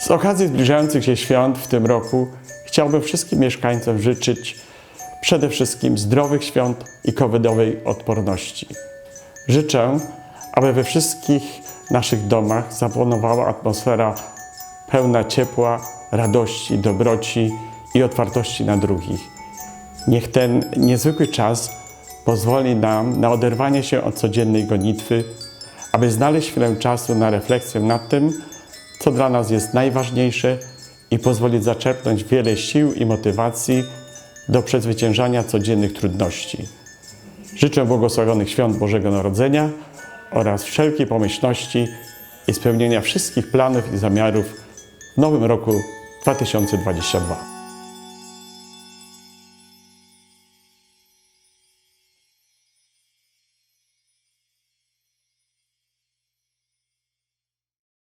Z okazji zbliżających się świąt w tym roku chciałbym wszystkim mieszkańcom życzyć przede wszystkim zdrowych świąt i covidowej odporności. Życzę, aby we wszystkich naszych domach zapanowała atmosfera pełna ciepła, radości, dobroci i otwartości na drugich. Niech ten niezwykły czas pozwoli nam na oderwanie się od codziennej gonitwy, aby znaleźć chwilę czasu na refleksję nad tym, co dla nas jest najważniejsze i pozwolić zaczerpnąć wiele sił i motywacji do przezwyciężania codziennych trudności. Życzę błogosławionych świąt Bożego Narodzenia oraz wszelkiej pomyślności i spełnienia wszystkich planów i zamiarów w nowym roku 2022.